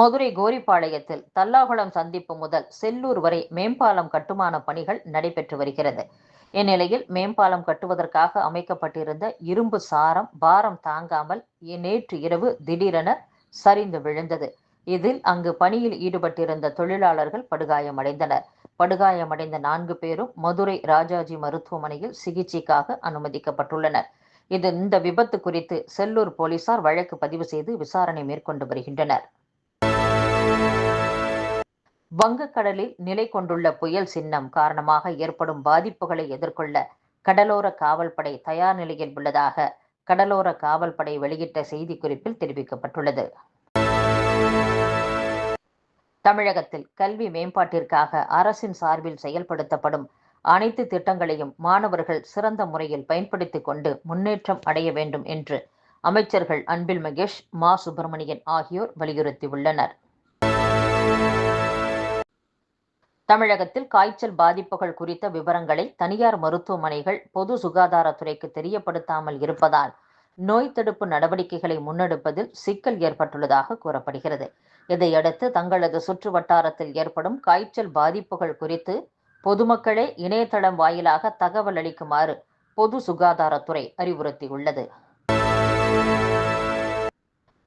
மதுரை கோரிப்பாளையத்தில் தல்லாகுளம் சந்திப்பு முதல் செல்லூர் வரை மேம்பாலம் கட்டுமான பணிகள் நடைபெற்று வருகிறது. இந்நிலையில் மேம்பாலம் கட்டுவதற்காக அமைக்கப்பட்டிருந்த இரும்பு சாரம் பாரம் தாங்காமல் நேற்று இரவு திடீரென சரிந்து விழுந்தது. இதில் அங்கு பணியில் ஈடுபட்டிருந்த தொழிலாளர்கள் படுகாயமடைந்தனர். படுகாயமடைந்த நான்கு பேரும் மதுரை ராஜாஜி மருத்துவமனையில் சிகிச்சைக்காக அனுமதிக்கப்பட்டுள்ளனர். இது இந்த விபத்து குறித்து செல்லூர் போலீசார் வழக்கு பதிவு செய்து விசாரணை மேற்கொண்டு வருகின்றனர். வங்கக்கடலில் நிலை கொண்டுள்ள புயல் சின்னம் காரணமாக ஏற்படும் பாதிப்புகளை எதிர்கொள்ள கடலோர காவல்படை தயார் நிலையில் உள்ளதாக கடலோர காவல்படை வெளியிட்ட செய்திக்குறிப்பில் தெரிவிக்கப்பட்டுள்ளது. தமிழகத்தில் கல்வி மேம்பாட்டிற்காக அரசின் சார்பில் செயல்படுத்தப்படும் அனைத்து திட்டங்களையும் மாணவர்கள் சிறந்த முறையில் பயன்படுத்திக் கொண்டு முன்னேற்றம் அடைய வேண்டும் என்று அமைச்சர்கள் அன்பில் மகேஷ் மா சுப்பிரமணியன் ஆகியோர் வலியுறுத்தியுள்ளனர். தமிழகத்தில் காய்ச்சல் பாதிப்புகள் குறித்த விவரங்களை தனியார் மருத்துவமனைகள் பொது சுகாதாரத்துறைக்கு தெரியப்படுத்தாமல் இருப்பதால் நோய் தடுப்பு நடவடிக்கைகளை முன்னெடுப்பதில் சிக்கல் ஏற்பட்டுள்ளதாக கூறப்படுகிறது. இதையடுத்து தங்களது சுற்று வட்டாரத்தில் ஏற்படும் காய்ச்சல் பாதிப்புகள் குறித்து பொதுமக்களே இணையதளம் வாயிலாக தகவல் அளிக்குமாறு பொது சுகாதாரத்துறை அறிவுறுத்தியுள்ளது.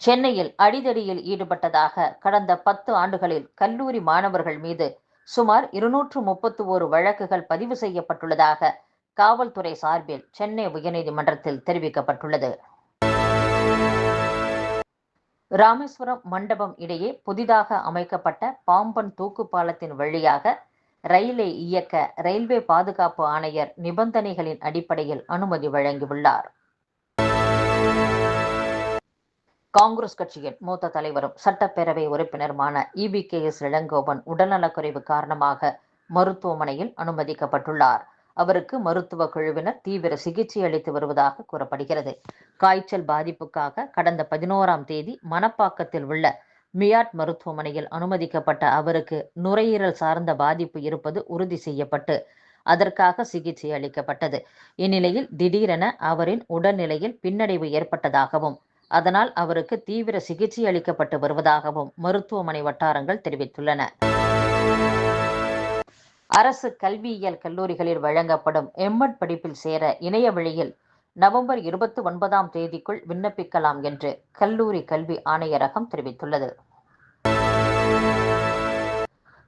சென்னையில் அடிதடியில் ஈடுபட்டதாக கடந்த பத்து ஆண்டுகளில் கல்லூரி மாணவர்கள் மீது சுமார் இருநூற்று முப்பத்து ஒரு வழக்குகள் பதிவு செய்யப்பட்டுள்ளதாக காவல்துறை சார்பில் சென்னை உயர்நீதிமன்றத்தில் தெரிவிக்கப்பட்டுள்ளது. ராமேஸ்வரம் மண்டபம் இடையே புதிதாக அமைக்கப்பட்ட பாம்பன் தூக்கு பாலத்தின் வழியாக ரயிலை இயக்க ரயில்வே பாதுகாப்பு ஆணையர் நிபந்தனைகளின் அடிப்படையில் அனுமதி வழங்கியுள்ளார். காங்கிரஸ் கட்சியின் மூத்த தலைவரும் சட்டப்பேரவை உறுப்பினருமான இபி கே எஸ் இளங்கோவன் உடல்நலக்குறைவு காரணமாக மருத்துவமனையில் அனுமதிக்கப்பட்டுள்ளார். அவருக்கு மருத்துவ குழுவினர் தீவிர சிகிச்சை அளித்து வருவதாக கூறப்படுகிறது. காய்ச்சல் பாதிப்புக்காக கடந்த பதினோராம் தேதி மணப்பாக்கத்தில் உள்ள மியாட் மருத்துவமனையில் அனுமதிக்கப்பட்ட அவருக்கு நுரையீரல் சார்ந்த பாதிப்பு இருப்பது உறுதி செய்யப்பட்டு அதற்காக சிகிச்சை அளிக்கப்பட்டது. இந்நிலையில் திடீரென அவரின் உடல்நிலையில் பின்னடைவு ஏற்பட்டதாகவும் அதனால் அவருக்கு தீவிர சிகிச்சை அளிக்கப்பட்டு வருவதாகவும் மருத்துவமனை வட்டாரங்கள் தெரிவித்துள்ளன. அரசு கல்வியியல் கல்லூரிகளில் வழங்கப்படும் எம்எட் படிப்பில் சேர இணைய வழியில் நவம்பர் இருபத்தி ஒன்பதாம் தேதிக்குள் விண்ணப்பிக்கலாம் என்று கல்லூரி கல்வி ஆணையரகம் தெரிவித்துள்ளது.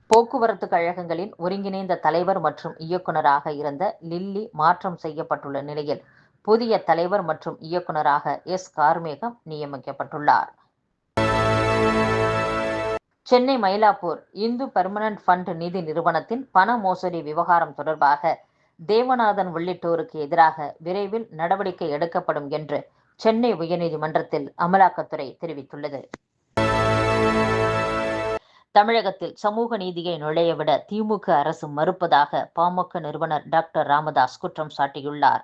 போக்குவரத்து கழகங்களின் ஒருங்கிணைந்த தலைவர் மற்றும் இயக்குநராக இருந்த லில்லி மாற்றம் செய்யப்பட்டுள்ள நிலையில் புதிய தலைவர் மற்றும் இயக்குநராக எஸ். கார்மேகம் நியமிக்கப்பட்டுள்ளார். சென்னை மயிலாப்பூர் இந்து பெர்மனன்ட் ஃபண்ட் நிதி நிறுவனத்தின் பண மோசடி விவகாரம் தொடர்பாக தேவநாதன் உள்ளிட்டோருக்கு எதிராக விரைவில் நடவடிக்கை எடுக்கப்படும் என்று சென்னை உயர்நீதிமன்றத்தில் அமலாக்கத்துறை தெரிவித்துள்ளது. தமிழகத்தில் சமூக நீதியை நுழையவிட திமுக அரசு மறுப்பதாக பாமக நிறுவனர் டாக்டர் ராமதாஸ் குற்றம் சாட்டியுள்ளார்.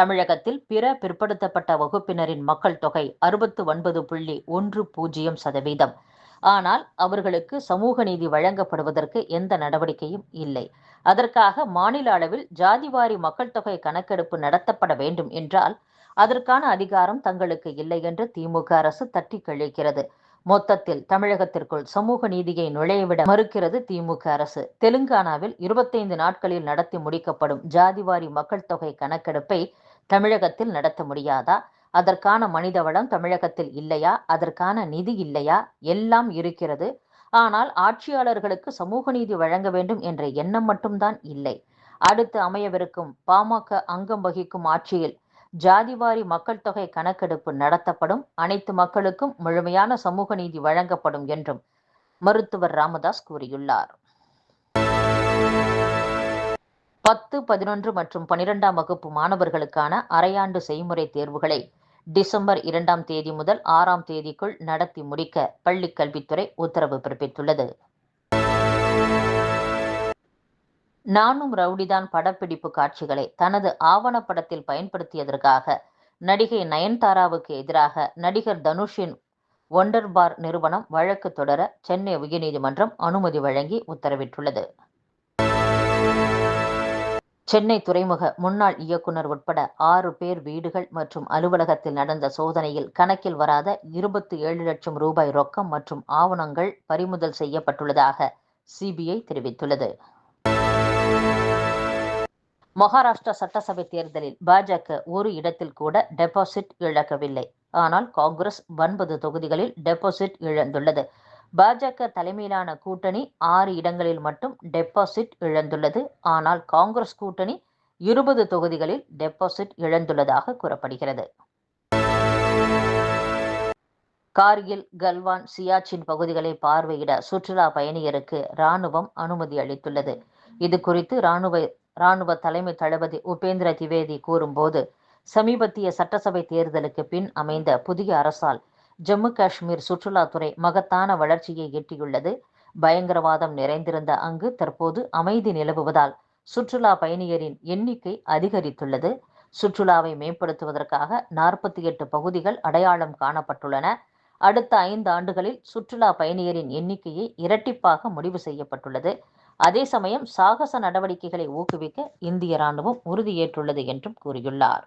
தமிழகத்தில் பிற பிற்படுத்தப்பட்ட வகுப்பினரின் மக்கள் தொகை அறுபத்து ஒன்பது புள்ளி ஒன்று பூஜ்ஜியம் சதவீதம். ஆனால் அவர்களுக்கு சமூக நீதி வழங்கப்படுவதற்கு எந்த நடவடிக்கையும் இல்லை. அதற்காக மாநில அளவில் ஜாதிவாரி மக்கள் தொகை கணக்கெடுப்பு நடத்தப்பட வேண்டும் என்றால் அதற்கான அதிகாரம் தங்களுக்கு இல்லை என்று திமுக அரசு தட்டி கழிக்கிறது. மொத்தத்தில் தமிழகத்திற்குள் சமூக நீதியை நுழையவிட மறுக்கிறது திமுக அரசு. தெலுங்கானாவில் இருபத்தைந்து நாட்களில் நடத்தி முடிக்கப்படும் ஜாதிவாரி மக்கள் தொகை கணக்கெடுப்பை தமிழகத்தில் நடத்த முடியாதா? அதற்கான மனிதவளம் தமிழகத்தில் இல்லையா? அதற்கான நிதி இல்லையா? எல்லாம் இருக்கிறது. ஆனால் ஆட்சியாளர்களுக்கு சமூக நீதி வழங்க வேண்டும் என்ற எண்ணம் மட்டும்தான் இல்லை. அடுத்து அமையவிருக்கும் பாமக அங்கம் வகிக்கும் ஆட்சியில் ஜாதிவாரி மக்கள் தொகை கணக்கெடுப்பு நடத்தப்படும். அனைத்து மக்களுக்கும் முழுமையான சமூக நீதி வழங்கப்படும் என்றும் மருத்துவர் ராமதாஸ் கூறியுள்ளார். பத்து பதினொன்று மற்றும் பனிரெண்டாம் வகுப்பு மாணவர்களுக்கான அரையாண்டு செய்முறை தேர்வுகளை டிசம்பர் இரண்டாம் தேதி முதல் ஆறாம் தேதிக்குள் நடத்தி முடிக்க பள்ளிக் கல்வித்துறை உத்தரவு பிறப்பித்துள்ளது. நானும் ரவுடிதான் படப்பிடிப்பு காட்சிகளை தனது ஆவணப்படத்தில் பயன்படுத்தியதற்காக நடிகை நயன்தாராவுக்கு எதிராக நடிகர் தனுஷின் ஒண்டர் பார் நிறுவனம் வழக்கு தொடர சென்னை உயர்நீதிமன்றம் அனுமதி வழங்கி உத்தரவிட்டுள்ளது. சென்னை துறைமுக முன்னாள் இயக்குனர் உட்பட ஆறு பேர் வீடுகள் மற்றும் அலுவலகத்தில் நடந்த சோதனையில் கணக்கில் வராத இருபத்தி ஏழு லட்சம் ரூபாய் ரொக்கம் மற்றும் ஆவணங்கள் பறிமுதல் செய்யப்பட்டுள்ளதாக சிபிஐ தெரிவித்துள்ளது. மகாராஷ்டிரா சட்டசபை தேர்தலில் பாஜக ஒரு இடத்தில் கூட டெபாசிட் இழக்கவில்லை. ஆனால் காங்கிரஸ் ஒன்பது தொகுதிகளில் டெபாசிட் இழந்துள்ளது. பாஜக தலைமையிலான கூட்டணி ஆறு இடங்களில் மட்டும் டெபாசிட் இழந்துள்ளது. ஆனால் காங்கிரஸ் கூட்டணி இருபது தொகுதிகளில் டெபாசிட் இழந்துள்ளதாக கூறப்படுகிறது. கார்கில் கல்வான் சியாச்சின் பகுதிகளை பார்வையிட சுற்றுலா பயணியருக்கு ராணுவம் அனுமதி அளித்துள்ளது. இது குறித்து ராணுவ ராணுவ தலைமை தளபதி உபேந்திர திவேதி கூறும்போது சமீபத்திய சட்டசபை தேர்தலுக்கு பின் அமைந்த புதிய அரசால் ஜம்மு காஷ்மீர் சுற்றுலாத்துறை மகத்தான வளர்ச்சியை எட்டியுள்ளது. பயங்கரவாதம் நிறைந்திருந்த அங்கு தற்போது அமைதி நிலவுவதால் சுற்றுலா பயணியரின் எண்ணிக்கை அதிகரித்துள்ளது. சுற்றுலாவை மேம்படுத்துவதற்காக நாற்பத்தி எட்டு பகுதிகள் அடையாளம் காணப்பட்டுள்ளன. அடுத்த ஐந்து ஆண்டுகளில் சுற்றுலா பயணியரின் எண்ணிக்கையை இரட்டிப்பாக முடிவு செய்யப்பட்டுள்ளது. அதே சமயம் சாகச நடவடிக்கைகளை ஊக்குவிக்க இந்திய ராணுவம் உறுதியேற்றுள்ளது என்றும் கூறியுள்ளார்.